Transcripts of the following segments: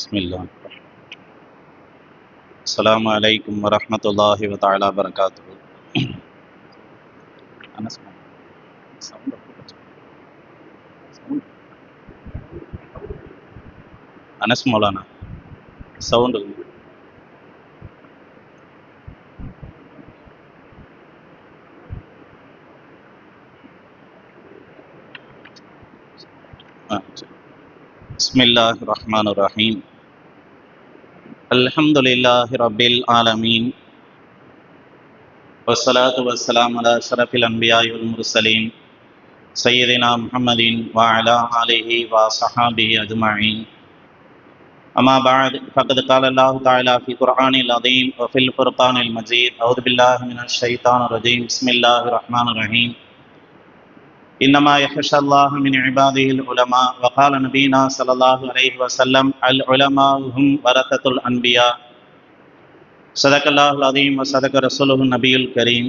بسم الله. السلام عليكم ورحمة الله وتعالى وبركاته. أنا اسمع أنا اسمع لنا ساوند بسم الله الرحمن الرحيم. الحمد للہ رب العالمین وسلاۃ وسلم علی شرف الانبیاء والمرسلین سیدنا محمد وعلا علیہ وصحابہ اجمعین. اما بعد، فقد قال اللہ تعالی فی قرآن العظیم وفی الفرقان المجید. اعوذ باللہ من الشیطان الرجیم. بسم اللہ الرحمن الرحیم. إنما يخشى الله من عباده العلماء وقال نبينا صلى الله عليه وسلم العلماء هم ورثة الأنبياء صدق الله العظيم وصدق رسوله النبي الكريم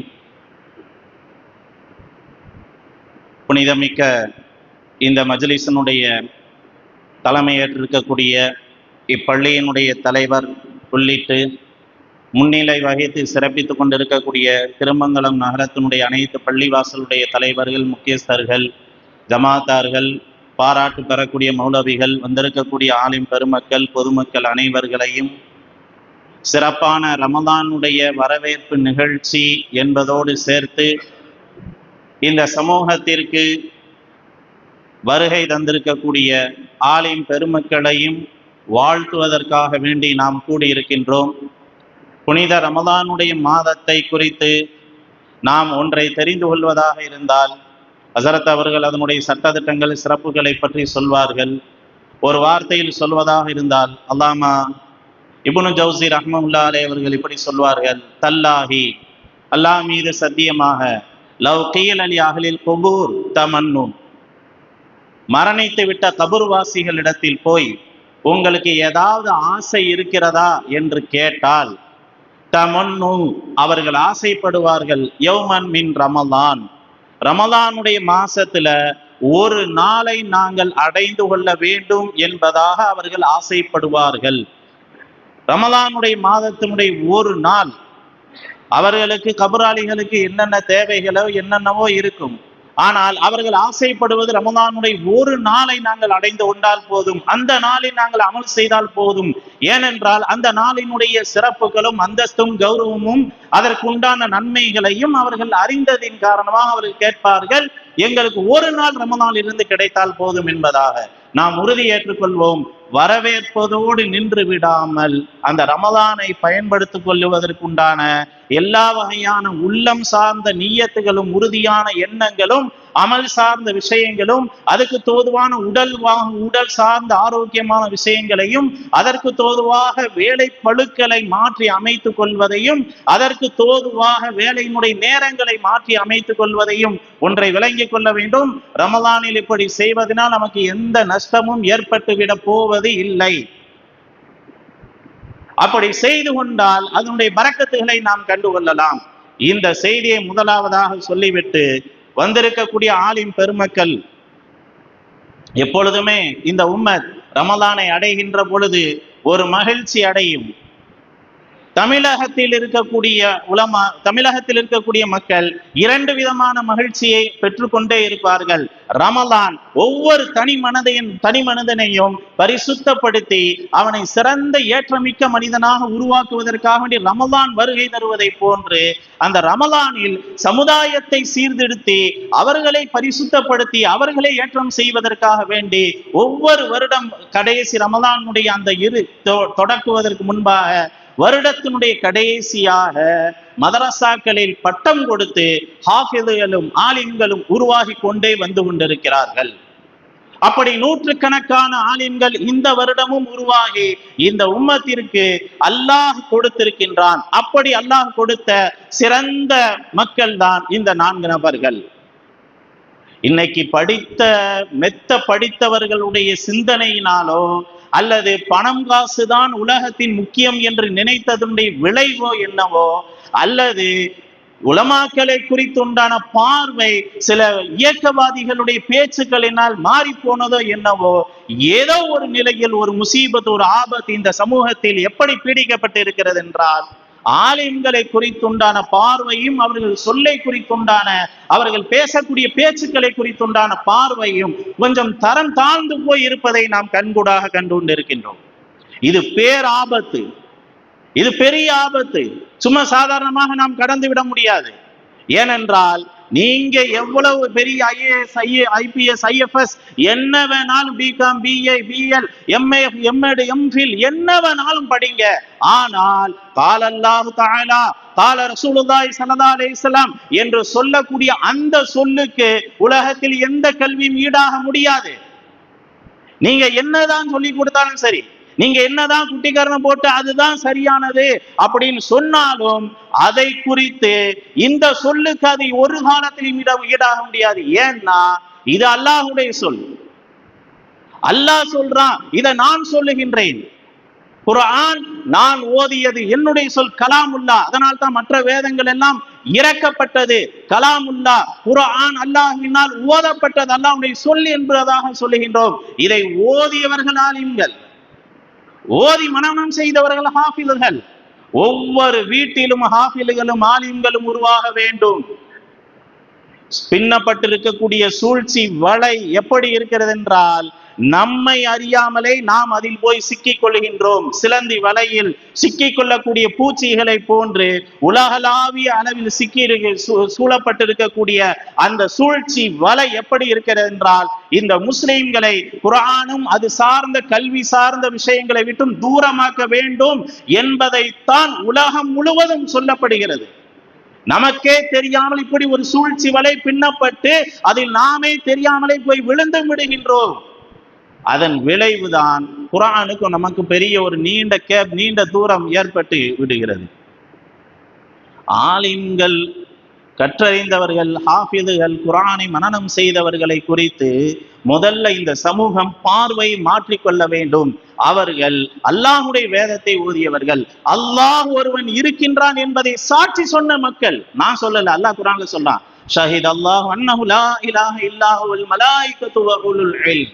புனிதமிக்க இந்த மஜ்லிஸினுடைய தலைமையேற்றிருக்கக்கூடிய இப்பள்ளியினுடைய தலைவர் உள்ளிட்டு முன்னிலை வகித்து சிறப்பித்துக் கொண்டிருக்கக்கூடிய திருமங்கலம் நகரத்தினுடைய அனைத்து பள்ளிவாசலுடைய தலைவர்கள் முக்கியஸ்தர்கள் ஜமாத்தார்கள் பாராட்டு பெறக்கூடிய மௌலவிகள் வந்திருக்கக்கூடிய ஆலிம் பெருமக்கள் பொதுமக்கள் அனைவர்களையும் சிறப்பான ரமதானுடைய வரவேற்பு நிகழ்ச்சி என்பதோடு சேர்த்து இந்த சமூகத்திற்கு வருகை தந்திருக்கக்கூடிய ஆலிம் பெருமக்களையும் வாழ்த்துவதற்காக வேண்டி நாம் கூடியிருக்கின்றோம். புனித ரமதானுடைய மாதத்தை குறித்து நாம் ஒன்றை தெரிந்து கொள்வதாக இருந்தால் ஹசரத் அவர்கள் அதனுடைய சட்டத்திட்டங்கள் சிறப்புகளை பற்றி சொல்வார்கள். ஒரு வார்த்தையில் சொல்வதாக இருந்தால் அல்லாமா இபுனு ஜவுசி ரஹ்மல்லா அவர்கள் இப்படி சொல்வார்கள் தல்லாஹி அல்லாஹ் மீது சத்தியமாக லவ் கீல் அலி அகலில் கொபூர் தமன்னு மரணித்து விட்ட கபூர்வாசிகளிடத்தில் போய் உங்களுக்கு ஏதாவது ஆசை இருக்கிறதா? என்று கேட்டால் தமன்னு. அவர்கள் ஆசைப்படுவார்கள் யௌமன் மின் ரமலான். ரமலானுடைய மாசத்துல ஒரு நாளை நாங்கள் அடைந்து கொள்ள வேண்டும் என்பதாக அவர்கள் ஆசைப்படுவார்கள். ரமலானுடைய மாதத்தினுடைய ஒரு நாள் அவர்களுக்கு கபராளிகளுக்கு என்னென்ன தேவைகளோ என்னென்னவோ இருக்கும். ஆனால் அவர்கள் ஆசைப்படுவது ரமதானுடைய ஒரு நாளை நாங்கள் அடைந்து கொண்டால் போதும். அந்த நாளில் நாங்கள் அமல் செய்தால் போதும். ஏனென்றால் அந்த நாளினுடைய சிறப்புகளும் அந்தஸ்தும் கௌரவமும் அதற்கு உண்டான நன்மைகளையும் அவர்கள் அறிந்ததின் காரணமாக அவர்கள் கேட்பார்கள் எங்களுக்கு ஒரு நாள் ரமதான் இருந்து கிடைத்தால் போதும் என்பதாக. நாம் உறுதி ஏற்றுக்கொள்வோம். வரவேற்பதோடு நின்று விடாமல் அந்த ரமதானை பயன்படுத்திக் கொள்ளுவதற்குண்டான எல்லா வகையான உள்ளம் சார்ந்த நீயத்துகளும் உறுதியான எண்ணங்களும் அமல் சார்ந்த விஷயங்களும் அதுக்கு தோதுவான உடல் உடல் சார்ந்த ஆரோக்கியமான விஷயங்களையும் அதற்கு தோதுவாக வேலை பழுக்களை மாற்றி அமைத்துக் கொள்வதையும் அதற்கு தோதுவாக வேலையினுடைய நேரங்களை மாற்றி அமைத்துக் கொள்வதையும் ஒன்றை விளங்கிக் கொள்ள வேண்டும். ரமலானில் இப்படி செய்வதனால் நமக்கு எந்த நஷ்டமும் ஏற்பட்டு விட போவது இல்லை. அப்படி செய்து கொண்டால் அதனுடைய பறக்கத்துகளை நாம் கண்டுகொள்ளலாம். இந்த செய்தியை முதலாவதாக சொல்லிவிட்டு வந்திருக்கக்கூடிய ஆலிம் பெருமக்கள் எப்பொழுதுமே இந்த உம்மத் ரமலானை அடைகின்ற பொழுது ஒரு மகிழ்ச்சி அடையும். தமிழகத்தில் இருக்கக்கூடிய உலமா தமிழகத்தில் இருக்கக்கூடிய மக்கள் இரண்டு விதமான மகிழ்ச்சியை பெற்றுக்கொண்டே இருப்பார்கள். ரமலான் ஒவ்வொரு தனி மனதையும் தனி மனிதனையும் பரிசுத்தப்படுத்தி அவனை சிறந்த ஏற்றமிக்க மனிதனாக உருவாக்குவதற்காக வேண்டி ரமலான் வருகை தருவதை போன்று அந்த ரமலானில் சமுதாயத்தை சீர்திருத்தி அவர்களை பரிசுத்தப்படுத்தி அவர்களை ஏற்றம் செய்வதற்காக வேண்டி ஒவ்வொரு வருடம் கடைசி ரமலானுடைய அந்த இரு தொடக்குவதற்கு முன்பாக வருடத்தினுடைய கடைசியாக மதரசாக்களில் பட்டம் கொடுத்து ஹாஃபிதுகளும் ஆலிம்களும் உருவாகி கொண்டே வந்து கொண்டிருக்கிறார்கள். அப்படி நூற்றுக்கணக்கான ஆலிம்கள் இந்த வருடமும் உருவாகி இந்த உம்மத்திற்கு அல்லாஹ் கொடுத்திருக்கின்றான். அப்படி அல்லாஹ் கொடுத்த சிறந்த மக்கள் தான் இந்த நான்கு நபர்கள். இன்னைக்கு படித்த மெத்த படித்தவர்களுடைய சிந்தனையினாலோ அல்லது பணம் காசுதான் உலகத்தின் முக்கியம் என்று நினைத்ததுடைய விளைவோ என்னவோ அல்லது உலமாக்களை குறித்துண்டான பார்வை சில இயக்கவாதிகளுடைய பேச்சுக்களினால் மாறி போனதோ என்னவோ ஏதோ ஒரு நிலையில் ஒரு முசீபத் ஒரு ஆபத்து இந்த சமூகத்தில் எப்படி பீடிக்கப்பட்டு இருக்கிறது என்றால் ஆலிம்களை குறித்துண்டான பார்வையும் அவர்கள் சொல்லை குறித்துண்டான அவர்கள் பேசக்கூடிய பேச்சுக்களை குறித்துண்டான பார்வையும் கொஞ்சம் தரம் தாழ்ந்து போய் இருப்பதை நாம் கண்கூடாக கண்டு கொண்டிருக்கின்றோம் இது பேராபத்து இது பெரிய ஆபத்து. சும்மா சாதாரணமாக நாம் கடந்து விட முடியாது. ஏனென்றால் நீங்க எவ்வளவு பெரிய ஐஏஎஸ் ஐஏ ஐபிஎஸ் ஐஎஃப்எஸ் என்ன வேணாலும் BCom BA BL MA MEd MPhil என்ன வேணாலும் படிங்க. ஆனால் காலல்லாஹு அல்லாஹு கால ரசூலுதாய் ஸல்லல்லாஹு அலே இஸ்லாம் என்று சொல்லக்கூடிய அந்த சொல்லுக்கு உலகத்தில் எந்த கல்வியும் ஈடாக முடியாது. நீங்க என்னதான் சொல்லி கொடுத்தாலும் சரி நீங்க என்னதான் குட்டிக்கரணம் போட்டு அதுதான் சரியானது அப்படின்னு சொன்னாலும் அதை குறித்து இந்த சொல்லுக்கு அதை ஒரு காலத்திலும் இட ஈடாக முடியாது. ஏன்னா இது அல்லாஹுடைய சொல். அல்லாஹ் சொல்றான் இதை நான் சொல்லுகின்றேன். குரான் நான் ஓதியது என்னுடைய சொல் கலாமுல்லா. அதனால் தான் மற்ற வேதங்கள் எல்லாம் இறக்கப்பட்டது. கலாமுல்லா. குரான் அல்லாஹினால் ஓதப்பட்டது அல்லாஹுடைய சொல் என்பதாக சொல்லுகின்றோம். இதை ஓதியவர்கள் ஆலிம்கள் ஓதி மனநம் செய்தவர்கள் ஹாஃபில்கள் ஒவ்வொரு வீட்டிலும் ஹாஃபில்களும் ஆலிம்களும் உருவாக வேண்டும். பின்னப்பட்டிருக்கக்கூடிய சூழ்ச்சி வலை எப்படி இருக்கிறது என்றால் நம்மை அறியாமலே நாம் அதில் போய் சிக்கிக் கொள்கின்றோம் சிலந்தி வலையில் சிக்கிக் கொள்ளக்கூடிய பூச்சிகளை போன்று உலகளாவிய அளவில் சிக்கி சூ- சூழப்பட்டிருக்கக்கூடிய அந்த சூழ்ச்சி வலை எப்படி இருக்கிறது என்றால் இந்த முஸ்லிம்களை குரானும் அது சார்ந்த கல்வி சார்ந்த விஷயங்களை விட்டும் தூரமாக்க வேண்டும் என்பதைத்தான் உலகம் முழுவதும் சொல்லப்படுகிறது. நமக்கே தெரியாமல் இப்படி ஒரு சூழ்ச்சி வலை பின்னப்பட்டு அதில் நாமே தெரியாமலே போய் விழுந்து விடுகின்றோம். அதன் விளைவுதான் குரானுக்கு நமக்கு பெரிய ஒரு நீண்ட கேப் நீண்ட தூரம் ஏற்பட்டு விடுகிறது. ஆலிம்கள் கற்றறிந்தவர்கள் ஹாஃபிதுகள் குரானை மனனம் செய்தவர்களை குறித்து முதல்ல இந்த சமூகம் பார்வை மாற்றிக்கொள்ள வேண்டும். அவர்கள் அல்லாஹுடைய வேதத்தை ஊதியவர்கள். அல்லாஹ் ஒருவன் இருக்கின்றான் என்பதை சாட்சி சொன்ன மக்கள். நான் சொல்லல அல்லாஹ் குர்ஆன்ல சொல்றான். ஷஹித் அல்லாஹ் அன்னஹு லா இலாஹ இல்லாஹுல் மலாயிகத்து வ உலுல் இல்ம்.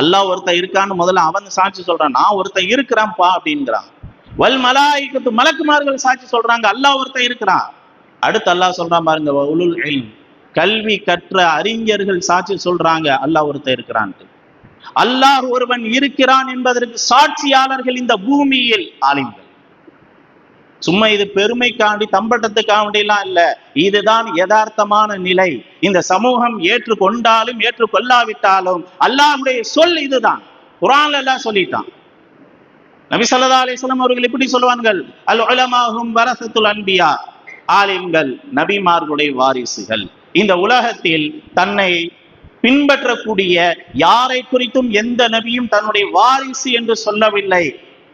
அல்லாஹ் ஒருத்தன் இருக்கான்னு முதல்ல அவன் சாட்சி சொல்றான். நான் ஒருத்தன் இருக்கிறான்ப்பா அப்படிங்கிறான். வல் மலாய்க்கத்து மலக்குமார்கள் சாட்சி சொல்றாங்க. அல்லாஹ் ஒருத்தன் இருக்கிறான். அடுத்து அல்லாஹ் சொல்றான் பாருங்க வ உலுல் இல் கல்வி கற்ற அறிஞர்கள் சாட்சி சொல்றாங்க அல்லாஹ் ஒருத்தன் இருக்கிறான்ட்டு. அல்லாஹ் ஒருவன் இருக்கிறான் என்பதற்கு சாட்சியாளர்கள் இந்த பூமியில் ஆளுங்கள் சும்மா இது பெருமைக்காண்டி தம்பட்டத்துக்காண்டி எல்லாம் இல்ல இதுதான் யதார்த்தமான நிலை. இந்த சமூகம் ஏற்றுக்கொண்டாலும் ஏற்றுக்கொள்ளாவிட்டாலும் அல்லாஹுடைய சொல் இதுதான். குரான் எல்லாம் சொல்லிட்டான். நபி ஸல்லல்லாஹு அலிஸ்லாம் அவர்கள் இப்படி சொல்லுவார்கள் அல் உலமாகும் வரசத்துல் அன்பியா. ஆலிம்கள் நபிமார்களுடைய வாரிசுகள். இந்த உலகத்தில் தன்னை பின்பற்றக்கூடிய யாரை குறித்தும் எந்த நபியும் தன்னுடைய வாரிசு என்று சொல்லவில்லை.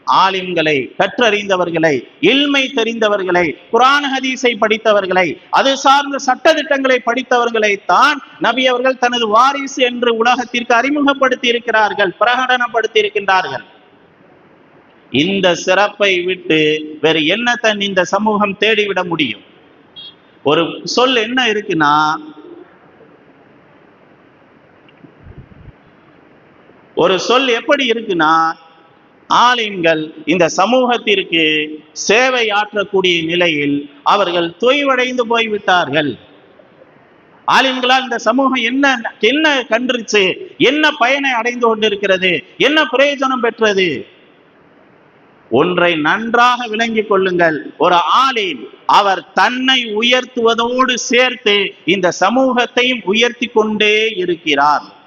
ஆலிம்களை கற்றறிந்தவர்களை இல்மை தெரிந்தவர்களை குரான் ஹதீஸை படித்தவர்களை அது சார்ந்த சட்டதிட்டங்களை படித்தவர்களை தான் நபி அவர்கள் தனது வாரிசு என்று உலகத்திற்கு அறிமுகப்படுத்தி இருக்கிறார்கள் பிரகடனப்படுத்தி இருக்கின்றார்கள் இந்த சிறப்பை விட்டு வேறு என்னத்தை இந்த சமூகம் தேடிவிட முடியும்? ஒரு சொல் என்ன இருக்குன்னா ஒரு சொல் எப்படி இருக்குன்னா ஆலிம்கள் இந்த சமூகத்திற்கு சேவை ஆற்றக்கூடிய நிலையில் அவர்கள் தொய்வடைந்து போய்விட்டார்கள். ஆலிம்களால் இந்த சமூகம் என்ன என்ன கன்றுச்சு? என்ன பயனை அடைந்து கொண்டிருக்கிறது? என்ன பிரயோஜனம் பெற்றது? ஒன்றை நன்றாக விளங்கிக் கொள்ளுங்கள். ஒரு ஆளில் அவர் தன்னை உயர்த்துவதோடு சேர்த்து இந்த சமூகத்தையும் உயர்த்தி கொண்டே இருக்கிறார்.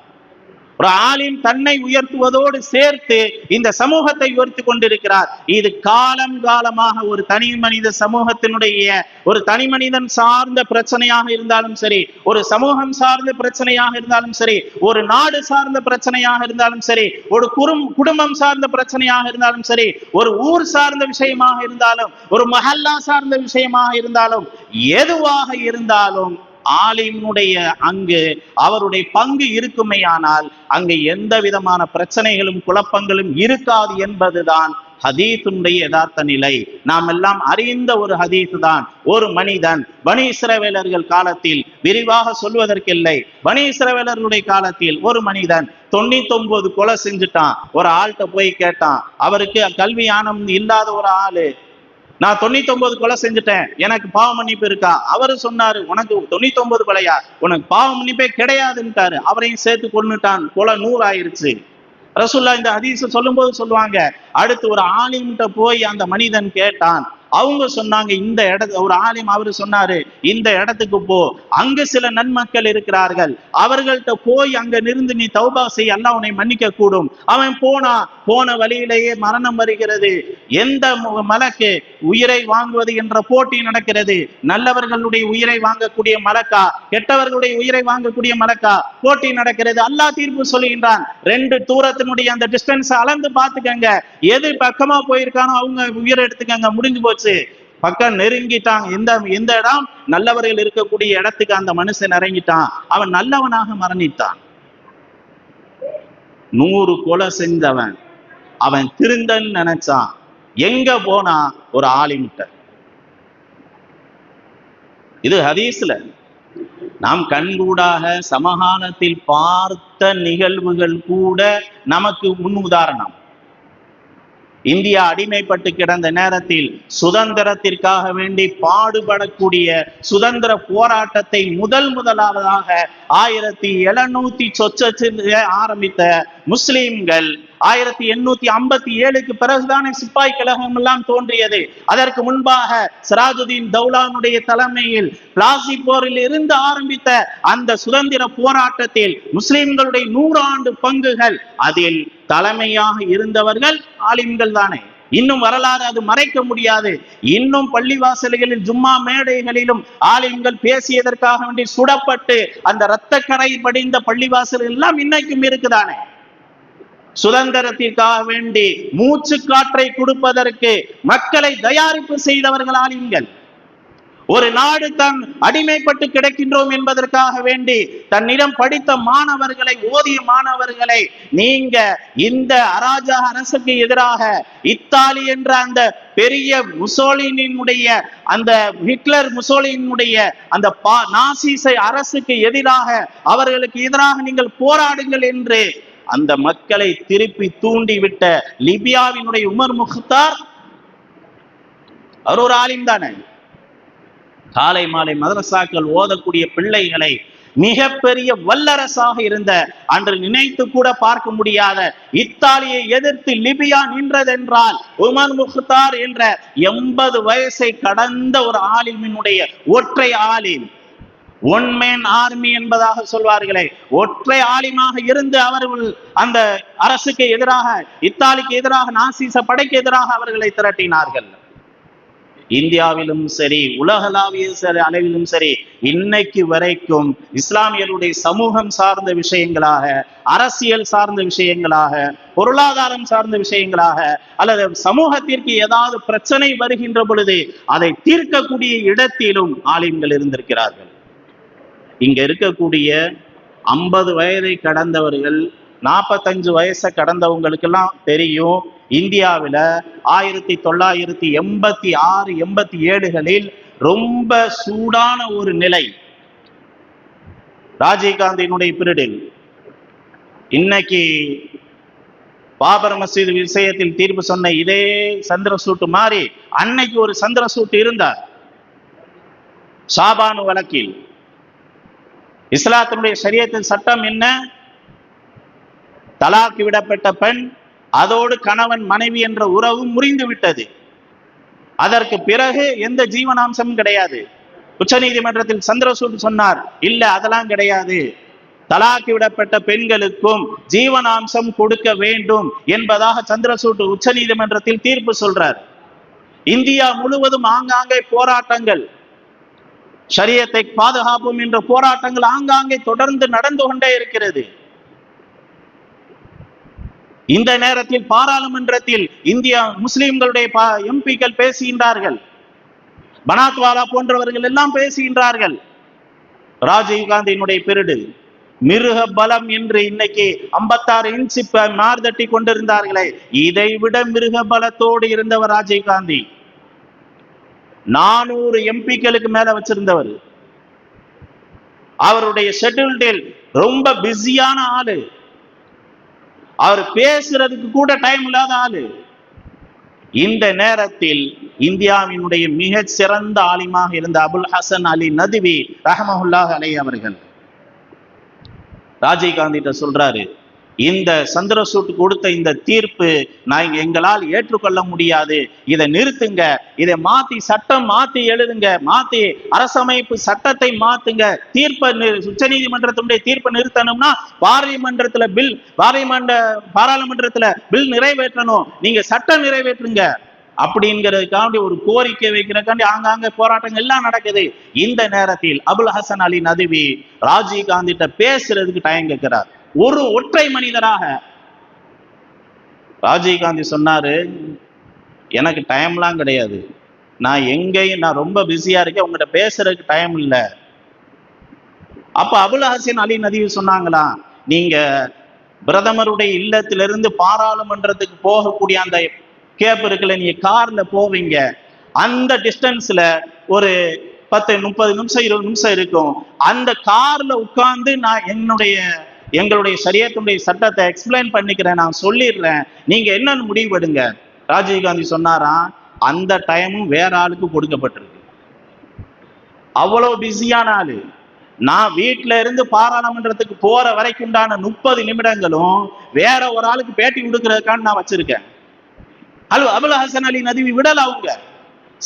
ஒரு ஆலிம் தன்னை உயர்த்துவதோடு சேர்த்து இந்த சமூகத்தை உயர்த்தி கொண்டிருக்கிறார். இது காலம் காலமாக ஒரு தனி மனித சமூகத்தினுடைய ஒரு தனி மனிதன் சார்ந்த பிரச்சனையாக இருந்தாலும் சரி ஒரு சமூகம் சார்ந்த பிரச்சனையாக இருந்தாலும் சரி ஒரு நாடு சார்ந்த பிரச்சனையாக இருந்தாலும் சரி ஒரு குறும் குடும்பம் சார்ந்த பிரச்சனையாக இருந்தாலும் சரி ஒரு ஊர் சார்ந்த விஷயமாக இருந்தாலும் ஒரு மஹல்லா சார்ந்த விஷயமாக இருந்தாலும் எதுவாக இருந்தாலும் ஆலிமுடைய அங்கு அவருடைய பங்கு இருக்குமையானால் அங்கு எந்த விதமான பிரச்சனைகளும் குழப்பங்களும் இருக்காது என்பதுதான் ஹதீஸுடைய யதார்த்த நிலை. நாம் எல்லாம் அறிந்த ஒரு ஹதீத்து தான் ஒரு மனிதன் பனி இஸ்ரவேலர்கள் காலத்தில் விரிவாக சொல்வதற்கில்லை. பனி இஸ்ரவேலர்களுடைய காலத்தில் ஒரு மனிதன் தொண்ணூத்தி ஒன்பது கொலை செஞ்சுட்டான். ஒரு ஆள்கிட்ட போய் கேட்டான் அவருக்கு கல்வி ஆனம் இல்லாத ஒரு ஆளு. நான் தொண்ணூத்தி ஒன்பது கொலை செஞ்சுட்டேன். எனக்கு பாவ மன்னிப்பு இருக்கா? அவரு சொன்னாரு உனக்கு தொண்ணூத்தி ஒன்பது கொலையா? உனக்கு பாவ மன்னிப்பே கிடையாதுன்ட்டாரு அவரையும் சேர்த்து கொன்னுட்டான். கொலை நூறு ஆயிருச்சு ரசுல்லா இந்த ஹதீஷன் சொல்லும் போது சொல்லுவாங்க அடுத்து ஒரு ஆலிம்கிட்ட போய் அந்த மனிதன் கேட்டான் அவங்க சொன்னாங்க இந்த இடத்து ஒரு ஆலயம் அவரு சொன்னாரு இந்த இடத்துக்கு போ. அங்கு சில நன்மக்கள் இருக்கிறார்கள். அவர்கள்ட்ட போய் அங்க நிருந்து நீ தௌபா செய் அல்ல உன்னை மன்னிக்க கூடும் அவன் போனா போன வழியிலேயே மரணம் வருகிறது. எந்த மலக்கு உயிரை வாங்குவது என்ற போட்டி நடக்கிறது. நல்லவர்களுடைய உயிரை வாங்கக்கூடிய மலக்கா? கெட்டவர்களுடைய உயிரை வாங்கக்கூடிய மலக்கா? போட்டி நடக்கிறது. அல்லாஹ் தீர்ப்பு சொல்லுகின்றான் ரெண்டு தூரத்தினுடைய அந்த டிஸ்டன்ஸ் அளந்து பார்த்துக்கங்க. எது பக்கமா போயிருக்கானோ அவங்க உயிரை எடுத்துக்கங்க முடிஞ்சு போச்சு. பக்கம் நெருங்கிட்டான். இந்த இந்த இடம் நல்லவர்கள் இருக்கக்கூடிய இடத்துக்கு அந்த மனுஷன் இறங்கிட்டான். அவன் நல்லவனாக மரணித்தான். நூறு கொலை செஞ்சவன். அவன் திருந்தன்னு நினைச்சான். எங்க போனா ஒரு ஆலிமுட்ட? இது ஹதீஸ்ல. நாம் கண்கூடாக சமகாலத்தில் பார்த்த நிகழ்வுகள் கூட நமக்கு முன் உதாரணம். இந்தியா அடிமைப்பட்டு கிடந்த நேரத்தில் சுதந்திரத்திற்காக வேண்டி பாடுபடக்கூடிய சுதந்திர போராட்டத்தை முதல் முதலாவதாக ஆயிரத்தி எழுநூத்தி சொச்சத்தில் ஆரம்பித்த முஸ்லிம்கள் ஆயிரத்தி எண்ணூத்தி ஐம்பத்தி ஏழுக்கு பிறகுதானே சிப்பாய் கழகம் எல்லாம் தோன்றியது. அதற்கு முன்பாக சிராஜுதீன் தௌலானுடைய தலைமையில் பிளாசி போரில் இருந்து ஆரம்பித்த அந்த சுதந்திர போராட்டத்தில் முஸ்லிம்களுடைய நூறாண்டு பங்குகள் அதில் தலைமையாக இருந்தவர்கள் ஆலிம்கள் தானே. இன்னும் வரலாறு அது மறைக்க முடியாது. இன்னும் பள்ளிவாசல்களில் ஜும்மா மேடைகளிலும் ஆலிம்கள் பேசியதற்காக வேண்டி சுடப்பட்டு அந்த இரத்தக்கரை படிந்த பள்ளிவாசல்கள் எல்லாம் இன்னைக்கும் இருக்குதானே. சுதந்திரத்திற்காக வேண்டி மூச்சு காற்றை கொடுப்பதற்கு மக்களை தயாரிப்பு செய்தவர்கள் நீங்கள். ஒரு நாடு தன் அடிமைப்பட்டு கிடக்கின்றோம் என்பதற்காக வேண்டி தன்னிடம் படித்த மாணவர்களை ஓதிய மாணவர்களை நீங்க இந்த அராஜக அரசுக்கு எதிராக இத்தாலி என்ற அந்த பெரிய முசோலினுடைய அந்த ஹிட்லர் முசோலினுடைய அந்த பா நாசிசை அரசுக்கு எதிராக அவர்களுக்கு எதிராக நீங்கள் போராடுங்கள் என்று அந்த மக்களை திருப்பி தூண்டிவிட்ட லிபியாவினுடைய உமர் முக்தார் அவர் ஒரு ஆலிம் தானே? காலை மாலை மதரசாக்கள் ஓதக்கூடிய பிள்ளைகளை மிகப்பெரிய வல்லரசாக இருந்த அன்று நினைத்து கூட பார்க்க முடியாத இத்தாலியை எதிர்த்து லிபியா நின்றதென்றால் உமர் முக்தார் என்ற எண்பது வயசை கடந்த ஒரு ஆலிமினுடைய ஒற்றை ஆலிம். ஒன் மேன் ஆர்மி என்பதாக சொல்வார்களே. ஒற்றை ஆலிமாக இருந்து அவர்கள் அந்த அரசுக்கு எதிராக இத்தாலிக்கு எதிராக நாசிச படைக்கு எதிராக அவர்களை திரட்டினார்கள். இந்தியாவிலும் சரி உலகளாவிய சரி அளவிலும் சரி இன்னைக்கு வரைக்கும் இஸ்லாமியருடைய சமூகம் சார்ந்த விஷயங்களாக அரசியல் சார்ந்த விஷயங்களாக பொருளாதாரம் சார்ந்த விஷயங்களாக அல்லது சமூகத்திற்கு ஏதாவது பிரச்சனை வருகின்ற பொழுது அதை தீர்க்கக்கூடிய இடத்திலும் ஆலிம்கள் இருந்திருக்கிறார்கள். இங்க இருக்கக்கூடிய ஐம்பது வயதை கடந்தவர்கள் நாற்பத்தஞ்சு வயசை கடந்தவங்களுக்கெல்லாம் தெரியும் இந்தியாவில் ஆயிரத்தி தொள்ளாயிரத்தி எண்பத்தி ஆறு எண்பத்தி ஏழுகளில் ரொம்ப சூடான ஒரு நிலை. ராஜீவ்காந்தியினுடைய பிரிடில். இன்னைக்கு பாபர் மசீது விஷயத்தில் தீர்ப்பு சொன்ன இதே சந்திரசூட்டு மாதிரி அன்னைக்கு ஒரு சந்திரசூட்டு இருந்தார். ஷாபானு வழக்கில். இஸ்லாத்தினுடைய சரியத்தின் சட்டம் என்ன? தலாக்கு விடப்பட்ட பெண் அதோடு கணவன் மனைவி என்ற உறவு முறிந்து விட்டது. அதற்கு பிறகு எந்த ஜீவனாம்சமும் கிடையாது. உச்ச நீதிமன்றத்தில் சந்திரசூட் சொன்னார் இல்ல அதெல்லாம் கிடையாது. தலாக்கு விடப்பட்ட பெண்களுக்கும் ஜீவனாம்சம் கொடுக்க வேண்டும் என்பதாக சந்திரசூட் உச்ச நீதிமன்றத்தில் தீர்ப்பு சொல்றார். இந்தியா முழுவதும் ஆங்காங்கே போராட்டங்கள் ஷரியத்தை பாதுகாப்போம் என்ற போராட்டங்கள் ஆங்காங்கே தொடர்ந்து நடந்து கொண்டே இருக்கிறது. இந்த நேரத்தில் பாராளுமன்றத்தில் இந்தியா முஸ்லிம்களுடைய எம்பிக்கள் பேசுகின்றார்கள். பனாத்வாலா போன்றவர்கள் எல்லாம் பேசுகின்றார்கள். ராஜீவ் காந்தியினுடைய பெருடு மிருக பலம் என்று இன்னைக்கு ஐம்பத்தாறு இன்ச்சு மார்தட்டி கொண்டிருந்தார்களே. இதை விட மிருக பலத்தோடு இருந்தவர் ராஜீவ்காந்தி நானூறு எம்பிக்களுக்கு மேல வச்சிருந்தவர். அவருடைய ஷெட்யூல்டில் ரொம்ப பிஸியான ஆளு. அவர் பேசுறதுக்கு கூட டைம் இல்லாத ஆளு. இந்த நேரத்தில் இந்தியாவினுடைய மிக சிறந்த ஆலிமாக இருந்த அபுல் ஹசன் அலி நதுவி ரஹமஹுல்லாஹ் அலை அவர்கள் ராஜீவ் காந்திட்ட சொல்றாரு இந்த சந்திரசூட் கொடுத்த இந்த தீர்ப்பு நான் எங்களால் ஏற்றுக்கொள்ள முடியாது. இதை நிறுத்துங்க. இதை மாத்தி சட்டம் மாத்தி எழுதுங்க. மாத்தி அரசமைப்பு சட்டத்தை மாத்துங்க. தீர்ப்பை உச்ச நீதிமன்றத்தினுடைய தீர்ப்பை நிறுத்தணும்னா பாராளுமன்றத்துல பில் பாராளுமன்ற பாராளுமன்றத்துல பில் நிறைவேற்றணும். நீங்க சட்டம் நிறைவேற்றுங்க. அப்படிங்கிறதுக்காண்டி ஒரு கோரிக்கை வைக்கிறதுக்காண்டி ஆங்காங்க போராட்டங்கள் எல்லாம் நடக்குது. இந்த நேரத்தில் அபுல் ஹசன் அலி நதுவி ராஜீவ் காந்திட்ட பேசுறதுக்கு டைம் கேட்கிறார். ஒரு ஒற்றை மனிதராக. ராஜீவ்காந்தி சொன்னாரு எனக்கு டைம்லாம் கிடையாது. நான் எங்கேயும் நான் ரொம்ப பிஸியா இருக்கேன். உங்ககிட்ட பேசுறதுக்கு டைம் இல்லை. அப்ப அபுல் ஹசன் அலி நதீவி சொன்னாங்களா நீங்க பிரதமருடைய இல்லத்திலிருந்து பாராளுமன்றத்துக்கு போகக்கூடிய அந்த கேப் இருக்குல்ல நீங்க கார்ல போவீங்க. அந்த டிஸ்டன்ஸ்ல ஒரு பத்து முப்பது நிமிஷம் இருபது நிமிஷம் இருக்கும். அந்த கார்ல உட்கார்ந்து நான் என்னுடைய எங்களுடைய சரியத்தினுடைய சட்டத்தை எக்ஸ்பிளைன் பண்ணிக்கிறேன் நான் சொல்லிடுறேன். நீங்க என்னன்னு முடிவெடுங்க. ராஜீவ் காந்தி சொன்னாராம் அந்த டைமும் வேற ஆளுக்கு கொடுக்கப்பட்டிருக்கு. அவ்வளோ பிஸியான ஆளு. நான் வீட்டில இருந்து பாராளுமன்றத்துக்கு போற வரைக்கும் உண்டான முப்பது நிமிடங்களும் வேற ஒரு ஆளுக்கு பேட்டி கொடுக்கறதுக்கான்னு நான் வச்சிருக்கேன். அலு அபுல் ஹசன் அலி நதிவி விடல அவங்க.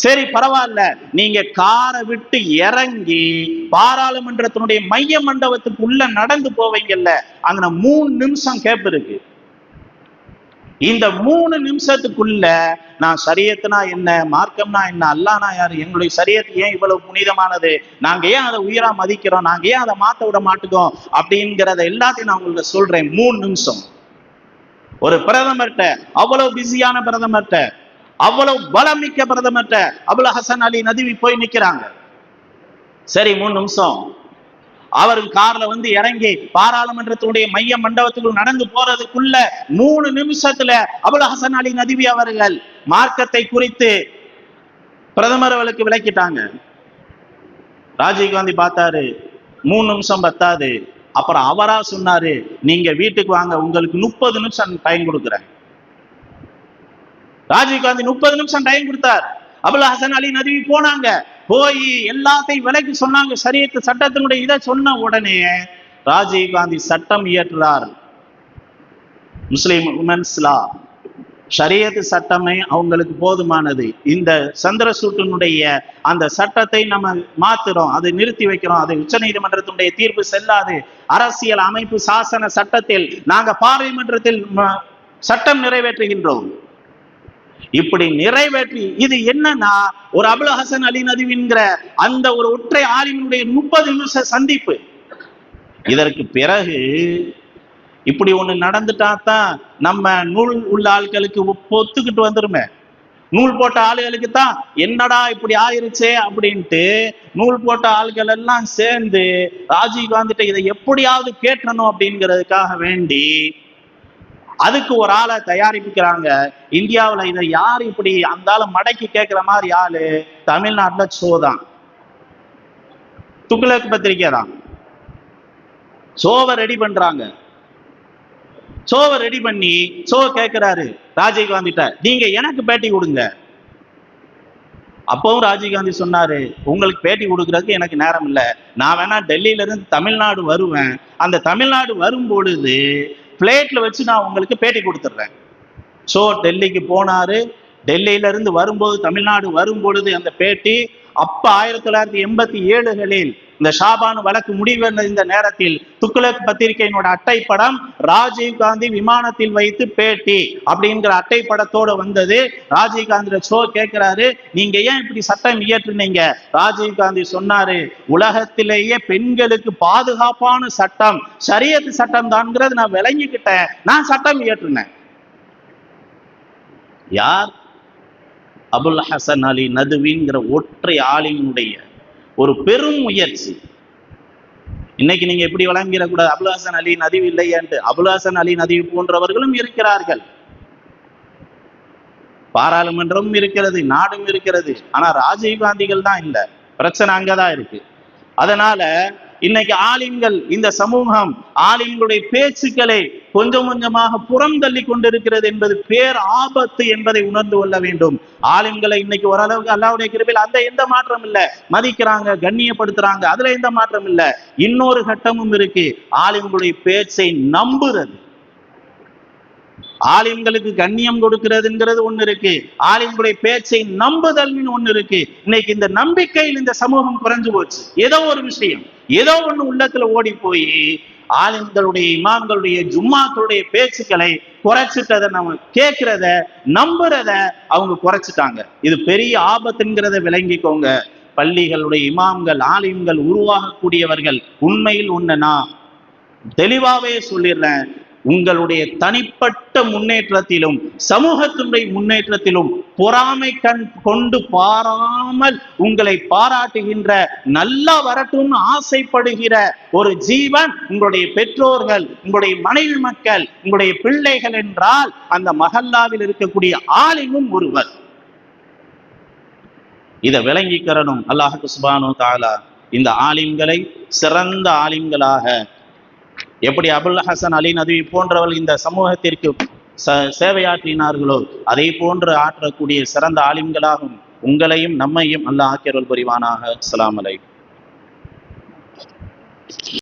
சரி பரவாயில்ல. நீங்க காரை விட்டு இறங்கி பாராளுமன்றத்தினுடைய மைய மண்டபத்துக்கு உள்ள நடந்து போவீங்கல்ல அங்க மூணு நிமிஷம் கேப் இருக்கு. இந்த மூணு நிமிஷத்துக்குள்ள நான் சரியத்துனா என்ன மார்க்கம்னா என்ன அல்லானா யாரு எங்களுடைய சரியத்து ஏன் இவ்வளவு புனிதமானது நாங்க ஏன் அதை உயிரா மதிக்கிறோம் நாங்க ஏன் அதை மாத்த விட மாட்டோம் அப்படிங்கிறத எல்லாத்தையும் நான் உங்களுக்கு சொல்றேன். மூணு நிமிஷம். ஒரு பிரதமர்கிட்ட அவ்வளவு பிஸியான பிரதமர்கிட்ட அவ்வளவு மிக்க பிரதமர்கிட்ட அபுல் ஹசன் அலி நதிவி போய் நிக்கிறாங்க. சரி மூணு நிமிஷம். அவர் கார்ல வந்து இறங்கி பாராளுமன்றத்தினுடைய மைய மண்டபத்துக்குள் நடந்து போறதுக்குள்ள மூணு நிமிஷத்துல அபுல் ஹசன் அலி நதிவி அவர்கள் மார்க்கத்தை குறித்து பிரதமர் அவளுக்கு விளக்கிட்டாங்க. ராஜீவ்காந்தி பார்த்தாரு மூணு நிமிஷம் பத்தாது. அப்புறம் அவரா சொன்னாரு நீங்க வீட்டுக்கு வாங்க உங்களுக்கு முப்பது நிமிஷம் டைம் கொடுக்குறேன். ராஜீவ் காந்தி முப்பது நிமிஷம் டைம் கொடுத்தார். அபுல் ஹசன் அலி நதுவி போனாங்க. போய் எல்லாத்தையும் விலைக்கு சொன்னாங்க. சரியத்து சட்டத்தினுடைய இதை சொன்ன உடனே ராஜீவ் காந்தி சட்டம் இயற்றுறார் முஸ்லிம் உமன்ஸ் லா ஷரியத்து சட்டமே அவங்களுக்கு போதுமானது. இந்த சந்திரசூட்டனுடைய அந்த சட்டத்தை நம்ம மாத்துறோம். அதை நிறுத்தி வைக்கிறோம். அது உச்சநீதிமன்றத்தினுடைய தீர்ப்பு செல்லாது. அரசியல் அமைப்பு சாசன சட்டத்தில் நாங்க பாராளுமன்றத்தில் சட்டம் நிறைவேற்றுகின்றோம். இப்படி நிறைவேற்றி இது என்னன்னா ஒரு அபுல் ஹசன் அலி நதிவின்கிற அந்த ஒரு ஒற்றை ஆலிமினுடைய முப்பது நிமிஷ சந்திப்பு. இதற்கு பிறகு இப்படி ஒண்ணு நடந்துட்டா தான் நம்ம நூல் உள்ள ஆட்களுக்கு ஒத்துக்கிட்டு வந்துருமே. நூல் போட்ட ஆளுகளுக்கு தான் என்னடா இப்படி ஆயிருச்சே அப்படின்ட்டு நூல் போட்ட ஆள்கள் எல்லாம் சேர்ந்து ராஜீவ் காந்திட்ட இதை எப்படியாவது கேட்டணும் அப்படிங்கிறதுக்காக வேண்டி அதுக்கு ஒரு ஆளை தயாரிப்புக்கிறாங்க. இந்தியாவுல இதை யார் இப்படி அந்த மடக்கி கேட்குற மாதிரி ஆளு தமிழ்நாட்டுல சோ தான். துக்ளக் பத்திரிக்கை தான். சோவை ரெடி பண்றாங்க. சோவை ரெடி பண்ணி சோ கேட்கிறாரு ராஜீவ் காந்திட்ட நீங்க எனக்கு பேட்டி கொடுங்க. அப்பவும் ராஜீவ் காந்தி சொன்னாரு உங்களுக்கு பேட்டி கொடுக்கறதுக்கு எனக்கு நேரம் இல்லை. நான் வேணா டெல்லியில இருந்து தமிழ்நாடு வருவேன். அந்த தமிழ்நாடு வரும் பொழுது பிளேட்ல வச்சு நான் உங்களுக்கு பேட்டி கொடுத்துட்றேன் ஸோ டெல்லிக்கு போனாரு. டெல்லியில இருந்து வரும்போது தமிழ்நாடு வரும் பொழுது அந்த பேட்டி அப்ப ஆயிரத்தி தொள்ளாயிரத்தி எண்பத்தி ஏழுகளில் இந்த ஷாபானு வழக்கு முடிவடைந்த இந்த நேரத்தில் துக்ளக் பத்திரிகையினோட அட்டை படம் ராஜீவ் காந்தி விமானத்தில் வைத்து பேட்டி அப்படிங்கிற அட்டை படத்தோட வந்தது. ராஜீவ் காந்தி ஷோ கேட்கிறாரு நீங்க ஏன் இப்படி சட்டம் இயற்றுனீங்க? ராஜீவ் காந்தி சொன்னாரு உலகத்திலேயே பெண்களுக்கு பாதுகாப்பான சட்டம் சரியத்து சட்டம் தான்ங்கிறது நான் விளங்கிக்கிட்டேன். நான் சட்டம் இயற்றுனேன். யார்? அபுல் ஹசன் அலி நதுவிங்கிற ஒற்றை ஆளினுடைய ஒரு பெரும் முயற்சி. இன்னைக்கு நீங்க எப்படி வழங்கிடக்கூடாது. அபுல் ஹசன் அலி நதி இல்லையன்ட்டு. அபுல்ஹாசன் அலி நதி போன்றவர்களும் இருக்கிறார்கள். பாராளுமன்றமும் இருக்கிறது நாடும் இருக்கிறது. ஆனா ராஜீவ் காந்திகள் தான் இல்ல. பிரச்சனை அங்கதான் இருக்கு. அதனால இன்னைக்கு ஆலிம்கள் இந்த சமூகம் ஆலிம்களுடைய பேச்சுக்களை கொஞ்சம் கொஞ்சமாக புறம் தள்ளி கொண்டிருக்கிறது என்பது பேர் ஆபத்து என்பதை உணர்ந்து கொள்ள வேண்டும். ஆலிம்களை இன்னைக்கு ஓரளவுக்கு அல்லாவுடைய கிருபையில் அந்த எந்த மாற்றம் இல்ல. மதிக்கிறாங்க கண்ணியப்படுத்துறாங்க அதுல எந்த மாற்றம் இல்ல. இன்னொரு கட்டமும் இருக்கு. ஆலிம்களுடைய பேச்சை நம்புறது. ஆலிம்களுக்கு கண்ணியம் கொடுக்கிறதுங்கிறது ஒண்ணு இருக்கு. ஆலிம்களுடைய பேச்சை நம்புதல்னு ஒண்ணு இருக்கு. இன்னைக்கு இந்த நம்பிக்கையில் இந்த சமூகம் குறைஞ்சு போச்சு. ஏதோ ஒரு விஷயம். ஏதோ ஒண்ணு உள்ளத்துல ஓடி போய் ஆலிம்களுடைய இமாம்களுடைய ஜும்மாக்களுடைய பேச்சுக்களை குறைச்சிட்டதை நம்ம கேட்கிறத நம்புறத அவங்க குறைச்சிட்டாங்க. இது பெரிய ஆபத்துங்கிறத விளங்கிக்கோங்க. பள்ளிகளுடைய இமாம்கள் ஆலிம்கள் உருவாகக்கூடியவர்கள் உண்மையில் ஒண்ணு தெளிவாவே சொல்லிடுறேன். உங்களுடைய தனிப்பட்ட முன்னேற்றத்திலும் சமூகத்தினுடைய முன்னேற்றத்திலும் பொறாமை கண் கொண்டு பாராமல் உங்களை பாராட்டுகின்ற நல்லா வரட்டும்னு ஆசைப்படுகிற ஒரு ஜீவன் உங்களுடைய பெற்றோர்கள் உங்களுடைய மனைவி மக்கள் உங்களுடைய பிள்ளைகள் என்றால் அந்த மகல்லாவில் இருக்கக்கூடிய ஆலிமும் ஒருவர். இதை விளங்கிக்கிறனும் அல்லாஹு சுபானு தாலா இந்த ஆலிம்களை சிறந்த ஆலிம்களாக எப்படி அபுல் ஹசன் அலி நதுவி போன்றவர்கள் இந்த சமூகத்திற்கு ச சேவையாற்றினார்களோ அதை போன்று ஆற்றக்கூடிய சிறந்த ஆலிம்களாகும் உங்களையும் நம்மையும் அல்லாஹ் ஆக்கியர்கள் புரிவானாக. அஸ்லாம் அலை